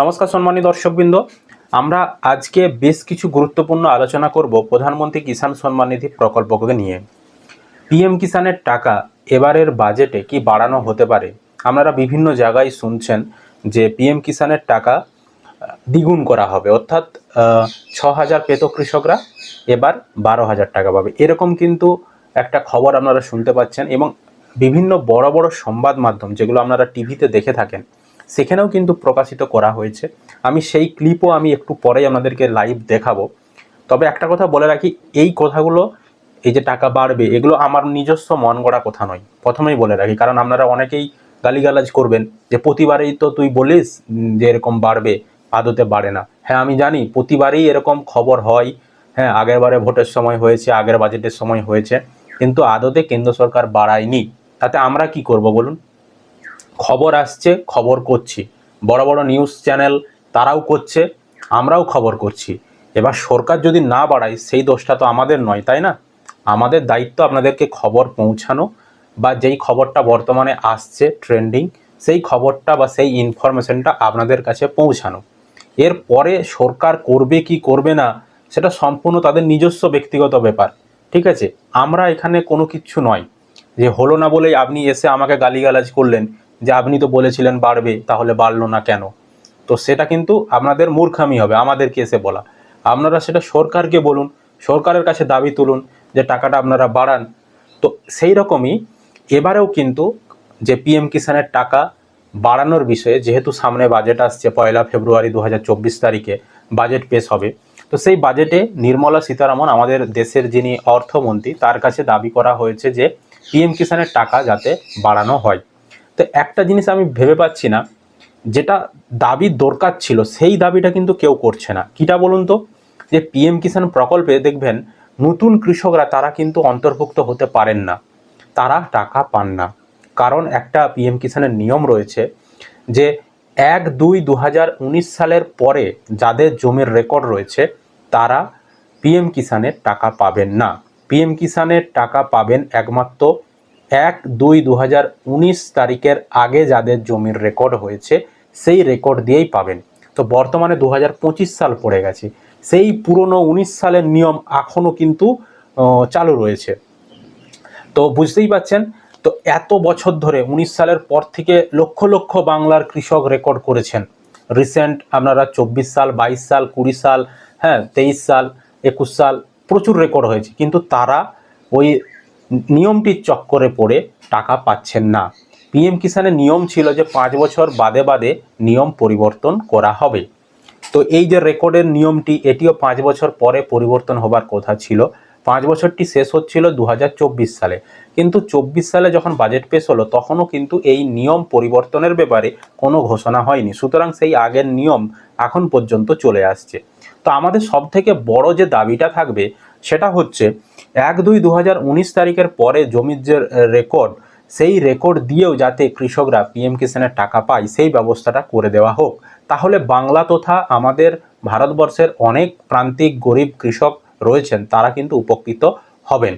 নমস্কার সম্মানী দর্শকবৃন্দ। আমরা আজকে বেশ কিছু গুরুত্বপূর্ণ আলোচনা করব প্রধানমন্ত্রী কিষাণ সম্মান নিধি প্রকল্পকে নিয়ে। পিএম কিষাণের টাকা এবারের বাজেটে কি বাড়ানো হতে পারে? আপনারা বিভিন্ন জায়গায় শুনছেন যে পিএম কিষাণের টাকা দ্বিগুণ করা হবে। অর্থাৎ ছ হাজার পেত কৃষকরা এবার বারো হাজার টাকা পাবে। এরকম কিন্তু একটা খবর আপনারা শুনতে পাচ্ছেন এবং বিভিন্ন বড় বড় সংবাদ মাধ্যম যেগুলো আপনারা টিভিতে দেখে থাকেন সেখানেও কিন্তু প্রকাশিত করা হয়েছে। আমি সেই ক্লিপও আমি একটু পরেই আপনাদেরকে লাইভ দেখাবো। তবে একটা কথা বলে রাখি, এই কথাগুলো, এই যে টাকা বাড়বে, এগুলো আমার নিজস্ব মন গড়া কথা নয়। প্রথমেই বলে রাখি, কারণ আপনারা অনেকেই গালিগালাজ করবেন যে প্রতিবারেই তো তুই বলিস যে এরকম বাড়বে, আদতে বাড়ে না। হ্যাঁ আমি জানি প্রতিবারেই এরকম খবর হয়। হ্যাঁ আগের বারে ভোটের সময় হয়েছে, আগের বাজেটের সময় হয়েছে, কিন্তু আদতে কেন্দ্র সরকার বাড়ায়নি। তাতে আমরা কি করব বলুন? খবর আসছে, খবর করছি। বড় বড় নিউজ চ্যানেল তারাও করছে, আমরাও খবর করছি। এবার সরকার যদি না বাড়ায়, সেই দোষটা তো আমাদের নয়, তাই না? আমাদের দায়িত্ব আপনাদেরকে খবর পৌঁছানো বা যেই খবরটা বর্তমানে আসছে ট্রেন্ডিং সেই খবরটা বা সেই ইনফরমেশনটা আপনাদের কাছে পৌঁছানো। এর পরে সরকার করবে কি করবে না, সেটা সম্পূর্ণ তাদের নিজস্ব ব্যক্তিগত ব্যাপার, ঠিক আছে? আমরা এখানে কোনো কিছু নয়। যে হলো না বলেই আপনি এসে আমাকে গালিগালাজ করলেন যে আপনি তো বলেছিলেন বাড়বে, তাহলে বাড়লো না কেন? তো সেটা কিন্তু আপনাদের মূর্খামি হবে, আমাদেরকে এসে বলা। আপনারা সেটা সরকারকে বলুন, সরকারের কাছে দাবি তুলুন যে টাকাটা আপনারা বাড়ান। তো সেই রকমই এবারেও কিন্তু যে পিএম কিষাণের টাকা বাড়ানোর বিষয়ে যেহেতু সামনে বাজেট আসছে, পয়লা ফেব্রুয়ারি দু হাজার চব্বিশ তারিখে বাজেট পেশ হবে। তো সেই বাজেটে নির্মলা সীতারামন, আমাদের দেশের যিনি অর্থমন্ত্রী, তার কাছে দাবি করা হয়েছে যে পিএম কিষানের টাকা যাতে বাড়ানো হয়। তো একটা জিনিস আমি ভেবে পাচ্ছি না, যেটা দাবির দরকার ছিল, সেই দাবিটা কিন্তু কেউ করছে না। কিটা বলুন তো? যে পিএম কিষাণ প্রকল্পে দেখবেন, নতুন কৃষকরা তারা কিন্তু অন্তর্ভুক্ত হতে পারেন না। তারা টাকা পান না। কারণ একটা পিএম কিষাণের নিয়ম রয়েছে যে এক দুই দু সালের পরে যাদের জমির রেকর্ড রয়েছে, তারা পিএম কিষাণের টাকা পাবেন না। পিএম কিষাণের টাকা পাবেন একমাত্র এক দুই দু তারিখের আগে যাদের জমির রেকর্ড হয়েছে, সেই রেকর্ড দিয়েই পাবেন। তো বর্তমানে দু হাজার পঁচিশ সাল পড়ে গেছে। সেই পুরনো উনিশ সালের নিয়ম এখনও কিন্তু চালু রয়েছে। তো বুঝতেই পাচ্ছেন, তো এত বছর ধরে উনিশ সালের পর থেকে লক্ষ লক্ষ বাংলার কৃষক রেকর্ড করেছেন। রিসেন্ট আপনারা চব্বিশ সাল, বাইশ সাল, কুড়ি সাল হ্যাঁ তেইশ সাল, একুশ সাল প্রচুর রেকর্ড হয়েছে। কিন্তু তারা ওই নিয়মটির চক্করে পড়ে টাকা পাচ্ছেন না। পিএম কিষানের নিয়ম ছিল যে পাঁচ বছর বাদে বাদে নিয়ম পরিবর্তন করা হবে। তো এই যে রেকর্ডের নিয়মটি, এটিও পাঁচ বছর পরে পরিবর্তন হবার কথা ছিল। পাঁচ বছরটি শেষ হচ্ছিল দু হাজার চব্বিশ সালে। কিন্তু চব্বিশ সালে যখন বাজেট পেশ হলো, তখনও কিন্তু এই নিয়ম পরিবর্তনের ব্যাপারে কোনো ঘোষণা হয়নি। সুতরাং সেই আগের নিয়ম এখন পর্যন্ত চলে আসছে। তো আমাদের সব থেকে বড় যে দাবিটা থাকবে সেটা হচ্ছে এক দুই দু তারিখের পরে জমির যে রেকর্ড সেই রেকর্ড দিয়েও যাতে কৃষকরা পিএম কিষানের টাকা পায়, সেই ব্যবস্থাটা করে দেওয়া হোক। তাহলে বাংলা তথা আমাদের ভারতবর্ষের অনেক প্রান্তিক গরিব কৃষক রয়েছেন, তারা কিন্তু উপকৃত হবেন।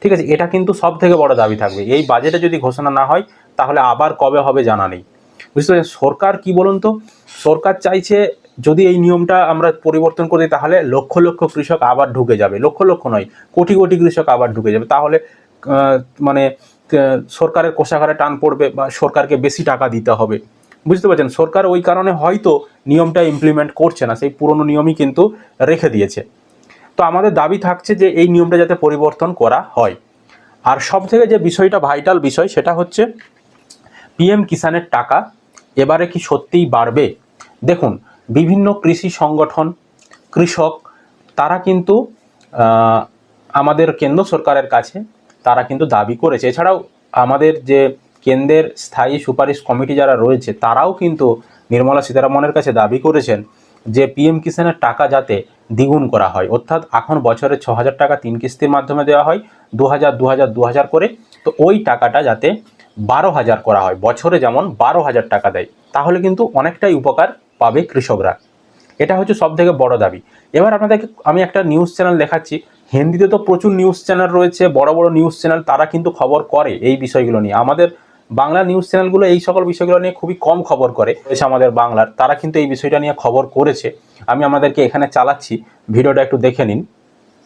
ঠিক আছে, এটা কিন্তু সব থেকে বড় দাবি থাকবে। এই বাজেটে যদি ঘোষণা না হয়, তাহলে আবার কবে হবে জানা নেই। বুঝতে সরকার কি বলুন তো? সরকার চাইছে যদি এই নিয়মটা আমরা পরিবর্তন করি, তাহলে লক্ষ লক্ষ কৃষক আবার ঢুকে যাবে। লক্ষ লক্ষ নয়, কোটি কোটি কৃষক আবার ঢুকে যাবে। তাহলে মানে সরকারের কোষাগারে টান পড়বে বা সরকারকে বেশি টাকা দিতে হবে। বুঝতে পারছেন? সরকার ওই কারণে হয়তো নিয়মটা ইমপ্লিমেন্ট করছে না, সেই পুরনো নিয়মই কিন্তু রেখে দিয়েছে। তো আমাদের দাবি থাকছে যে এই নিয়মটা যাতে পরিবর্তন করা হয়। আর সব থেকে যে বিষয়টা ভাইটাল বিষয়, সেটা হচ্ছে, পিএম কিষানের টাকা এবারে কি সত্যিই বাড়বে? দেখুন বিভিন্ন কৃষি সংগঠন, কৃষক, তারা কিন্তু আমাদের কেন্দ্র সরকারের কাছে তারা কিন্তু দাবি করেছে। এছাড়াও আমাদের যে কেন্দ্রের স্থায়ী সুপারিশ কমিটি যারা রয়েছে, তারাও কিন্তু নির্মলা সীতারামনের কাছে দাবি করেছেন যে পিএম কিষানের টাকা যাতে দ্বিগুণ করা হয়। অর্থাৎ এখন বছরে ছ হাজার টাকা তিন কিস্তির মাধ্যমে দেওয়া হয়, দু হাজার দু হাজার দু হাজার করে। তো ওই টাকাটা যাতে বারো হাজার করা হয়। বছরে যেমন বারো হাজার টাকা দেয়। তাহলে কিন্তু অনেকটাই উপকার পাবে কৃষকরা। এটা হচ্ছে সব থেকে বড় দাবি। এবার আপনাদেরকে আমি একটা নিউজ চ্যানেল দেখাচ্ছি। হিন্দিতে তো প্রচুর নিউজ চ্যানেল রয়েছে, বড় বড় নিউজ চ্যানেল তারা কিন্তু খবর করে এই বিষয়গুলো নিয়ে। আমাদের বাংলা নিউজ চ্যানেলগুলো এই সকল বিষয়গুলো নিয়ে খুবই কম খবর করে, রয়েছে আমাদের বাংলার। তারা কিন্তু এই বিষয়টা নিয়ে খবর করেছে। আমি আমাদেরকে এখানে চালাচ্ছি, ভিডিওটা একটু দেখে নিন।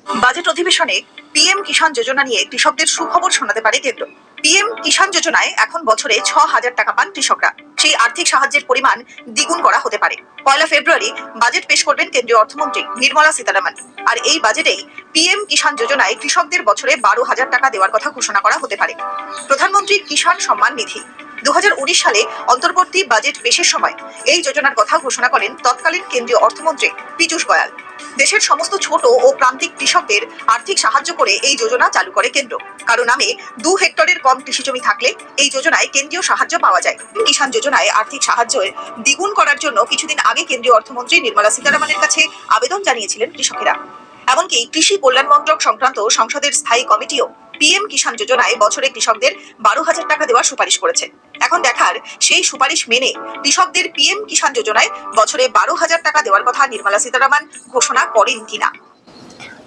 বাজেট অধিবেশনে পিএম কিষাণ যোজনা নিয়ে কৃষকদের সুখবর শোনাতে পারে কেন্দ্র। পিএম কিষাণ যোজনায় এখন বছরে ছ হাজার টাকা পান কৃষকরা। সেই আর্থিক সাহায্যের পরিমাণ দ্বিগুণ করা হতে পারে। পয়লা ফেব্রুয়ারি বাজেট পেশ করবেন কেন্দ্রীয় অর্থমন্ত্রী নির্মলা সীতারামন। আর এই বাজেটেই পিএম কিষাণ যোজনায় কৃষকদের বছরে বারো হাজার টাকা দেওয়ার কথা ঘোষণা করা হতে পারে। প্রধানমন্ত্রী কিষাণ সম্মান নিধি। দু হাজার উনিশ সালে অন্তর্বর্তী বাজেট পেশের সময় এই যোজনার কথা ঘোষণা করেন তৎকালীন কেন্দ্রীয় অর্থমন্ত্রী পীযূষ গোয়াল। দেশের সমস্ত ছোট ও প্রান্তিক কৃষকদের আর্থিক সাহায্য করে এই যোজনা চালু করে কেন্দ্র। কারও নামে দু হেক্টরের কম কৃষি জমি থাকলে এই যোজনায় কেন্দ্রীয় সাহায্য পাওয়া যায়। কিষাণ যোজনায় আর্থিক সাহায্যের দ্বিগুণ করার জন্য কিছুদিন আগে কেন্দ্রীয় অর্থমন্ত্রী নির্মলা সীতারামনের কাছে আবেদন জানিয়েছিলেন কৃষকেরা। এমনকি কৃষি কল্যাণ মন্ত্রক সংক্রান্ত সংসদের স্থায়ী কমিটিও পিএম কিষাণ যোজনায় বছরে কৃষকদের বারো হাজার টাকা দেওয়ার সুপারিশ করেছে। এখন দেখার সেই সুপারিশ মেনে কৃষকদের পিএম কিষাণ যোজনায় বছরে বারো হাজার টাকা দেওয়ার কথা নির্মলা সীতারামন ঘোষণা করেন কিনা।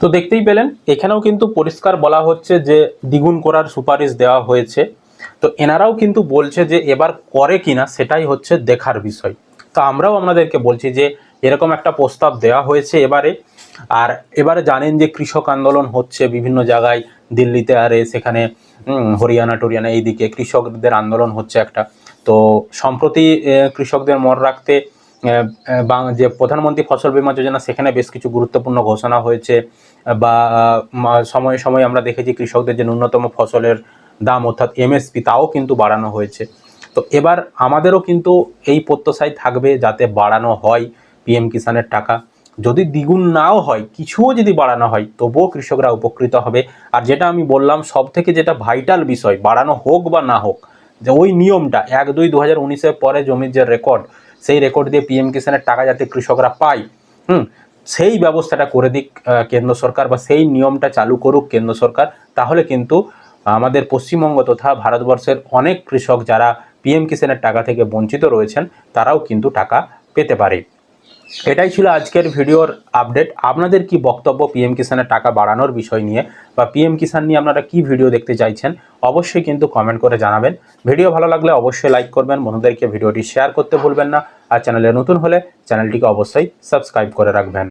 তো দেখতেই পেলেন, এখানেও কিন্তু পরিষ্কার বলা হচ্ছে যে দ্বিগুণ করার সুপারিশ দেওয়া হয়েছে। তো এনারাও কিন্তু বলছে যে এবার করে কিনা সেটাই হচ্ছে দেখার বিষয়। তো আমরাও আপনাদেরকে বলছি যে এরকম একটা প্রস্তাব দেওয়া হয়েছে এবারে। আর এবারে জানেন যে কৃষক আন্দোলন হচ্ছে বিভিন্ন জায়গায় দিল্লিতে আরে সেখানে হরিয়ানা টরিয়ানা এইদিকে কৃষকদের আন্দোলন হচ্ছে একটা। তো সম্প্রতি কৃষকদের মন রাখতে যে প্রধানমন্ত্রী ফসল বীমা যোজনা, সেখানে বেশ কিছু গুরুত্বপূর্ণ ঘোষণা হয়েছে বা সময়ে সময়ে আমরা দেখেছি কৃষকদের যে ন্যূনতম ফসলের দাম, অর্থাৎ এমএসপি তাও কিন্তু বাড়ানো হয়েছে। তো এবার আমাদেরও কিন্তু এই প্রত্যাশায় থাকবে যাতে বাড়ানো হয় পিএম কিষানের টাকা। যদি দ্বিগুণ নাও হয়, কিছুও যদি বাড়ানো হয়, তবুও কৃষকরা উপকৃত হবে। আর যেটা আমি বললাম সব থেকে যেটা ভাইটাল বিষয়, বাড়ানো হোক বা না হোক, যে ওই নিয়মটা, এক দুই দু হাজার উনিশের পরে জমির যে রেকর্ড সেই রেকর্ড দিয়ে পিএম কিষানের টাকা যাতে কৃষকরা পায়, হুম, সেই ব্যবস্থাটা করে দিক কেন্দ্র সরকার বা সেই নিয়মটা চালু করুক কেন্দ্র সরকার, তাহলে কিন্তু আমাদের পশ্চিমবঙ্গ তথা ভারতবর্ষের অনেক কৃষক যারা পিএম কিষানের টাকা থেকে বঞ্চিত রয়েছেন, তারাও কিন্তু টাকা পেতে পারে। এটাই ছিল আজকের ভিডিওর আপডেট আপনাদের কি বক্তব্য পিএম কিষানের টাকা বাড়ানোর বিষয় নিয়ে বা পিএম কিষান নিয়ে আপনারা কি ভিডিও দেখতে চাইছেন, অবশ্যই কিন্তু কমেন্ট করে জানাবেন। ভিডিও ভালো লাগলে অবশ্যই লাইক করবেন, বন্ধুদেরকে ভিডিওটি শেয়ার করতে ভুলবেন না। আর চ্যানেলে নতুন হলে চ্যানেলটিকে অবশ্যই সাবস্ক্রাইব করে রাখবেন।